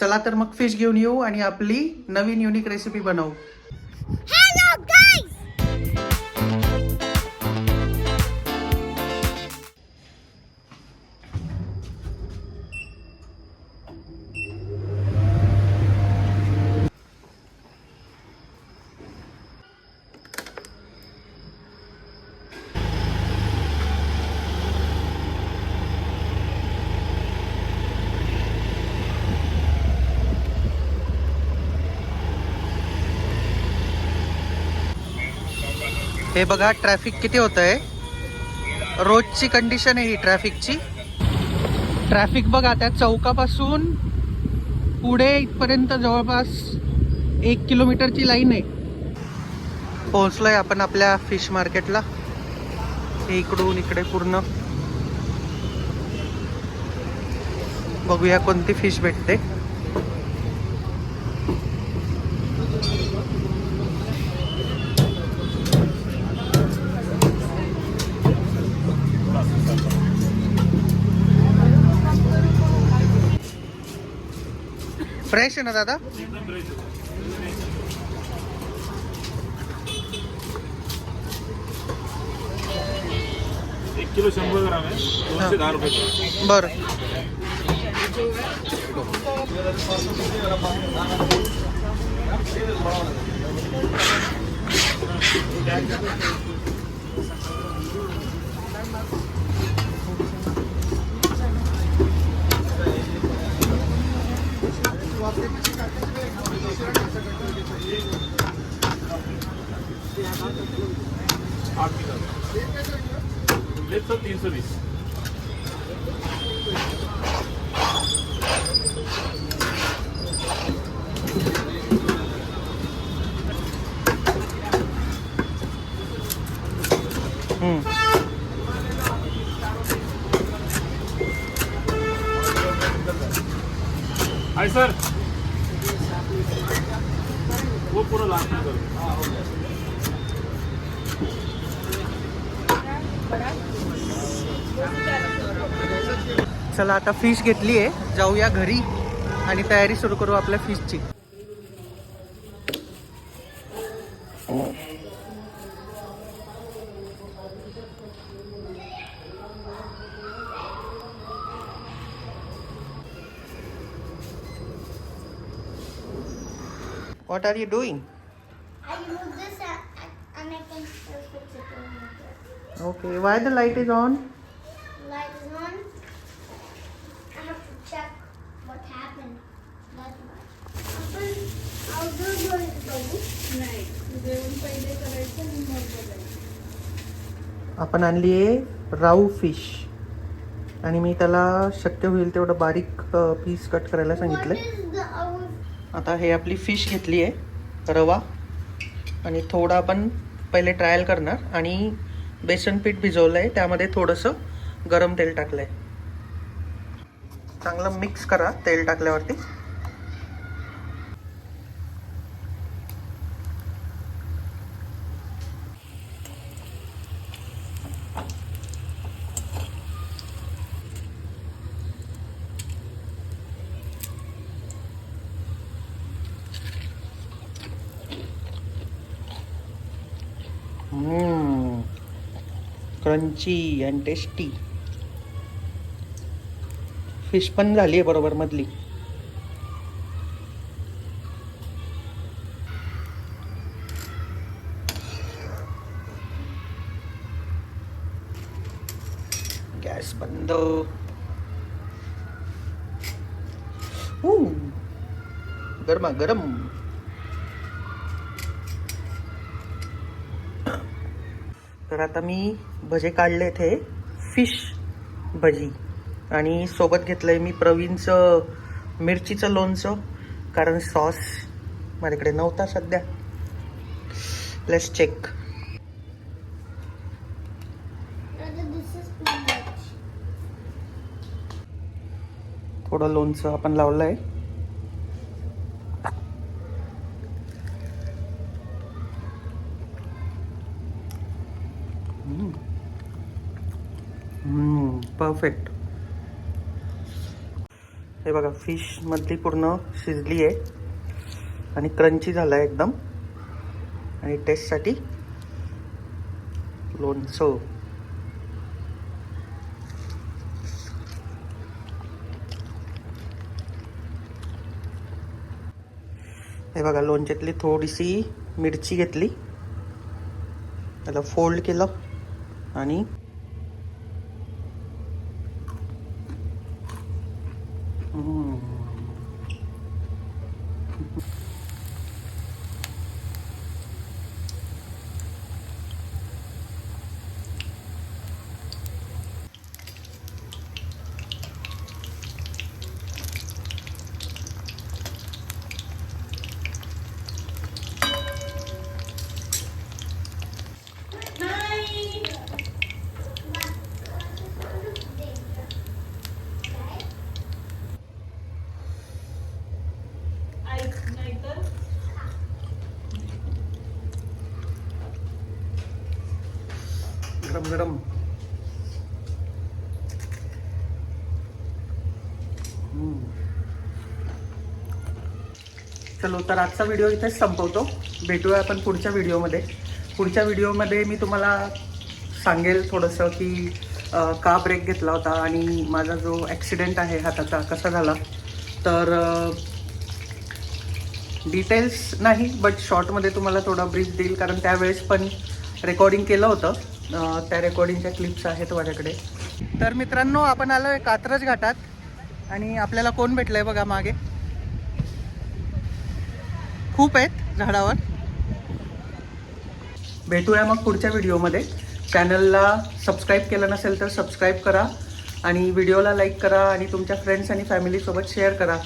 चला तर मग फिश घेऊन येऊ आणि आपली नवीन युनिक रेसिपी बनवू. हे बघा ट्रॅफिक किती होत आहे रोजची कंडिशन आहे ही ट्रॅफिकची ट्रॅफिक बघा त्या चौकापासून पुढे इथपर्यंत जवळपास एक किलोमीटरची लाईन आहे. पोहोचलोय आपण आपल्या फिश मार्केटला इकडून इकडे पूर्ण. बघूया कोणती फिश भेटते. फ्रेश ಏನದ ಅದ किलो शंभर ग्राम आहे दोनशे Thank you. आठ किलो लेपचं तीनशे वीस आहे सर. वो पूरा लास्ट में कर चला आता फिश घेतली आहे जाऊया घरी आणि तयारी सुरू करू आपल्या फिशची What are you doing? I move this uh, and I can still fix it over here. Okay, why the light is on? Light is on. I have to check what happened. That's why. आपण outdoor बघू नाही जेवण पहिले करायचं आणि मग बघायचं आपण आणली आहे राऊ फिश आणि मी त्याला शक्य होईल तेवढं बारीक पीस कट करायला सांगितलं What is the our आता हे आपली फिश घेतली आहे रवा. आणि थोडा आपण पहिले ट्रायल करणार. आणि बेसन पीठ भिजवलं आहे त्यामध्ये थोडंसं गरम तेल टाकलं आहे चांगलं मिक्स करा तेल टाकल्यावरती. क्रंची अँड टेस्टी फिश पण झाली आहे बरोबर मधली. गॅस बंद. गरमा गरम. तर आता मी भजे काढले थे फिश भजी. आणि सोबत घेतलंय मी प्रवीणचं मिरचीचं लोणचं. कारण सॉस माझ्याकडे नव्हता सध्या. लेट्स चेक थोडं लोणचं आपण लावलं आहे परफेक्ट. हे बघा फिश मधली पूर्ण शिजली आहे. आणि क्रंची झाला आहे एकदम. आणि टेस्टसाठी लोणचं. हे बघा लोणच्यातली थोडीशी मिरची घेतली. त्याला फोल्ड केलं. आणि गरम. गरम चलो तर आजचा व्हिडिओ इथेच संपवतो. भेटूया आपण पुढच्या व्हिडिओमध्ये पुढच्या व्हिडिओमध्ये मी तुम्हाला सांगेल थोडंसं की का ब्रेक घेतला होता आणि माझा जो ॲक्सिडेंट आहे हाताचा कसा झाला. तर डिटेल्स नाही बट शॉर्टमध्ये तुम्हाला थोडा ब्रीफ देईल कारण त्यावेळेस पण रेकॉर्डिंग केलं होतं. त्या रेकॉर्डिंगच्या क्लिप्स आहेत माझ्याकडे. तर मित्रांनो आपण आलो आहे कात्रज घाटात. आणि आपल्याला कोण भेटलं आहे बघा मागे? खूप आहेत झाडावर. भेटूया मग पुढच्या व्हिडिओमध्ये. चॅनलला सबस्क्राईब केलं नसेल तर सबस्क्राईब करा. आणि व्हिडिओला लाईक करा. आणि तुमच्या फ्रेंड्स आणि फॅमिलीसोबत शेअर करा.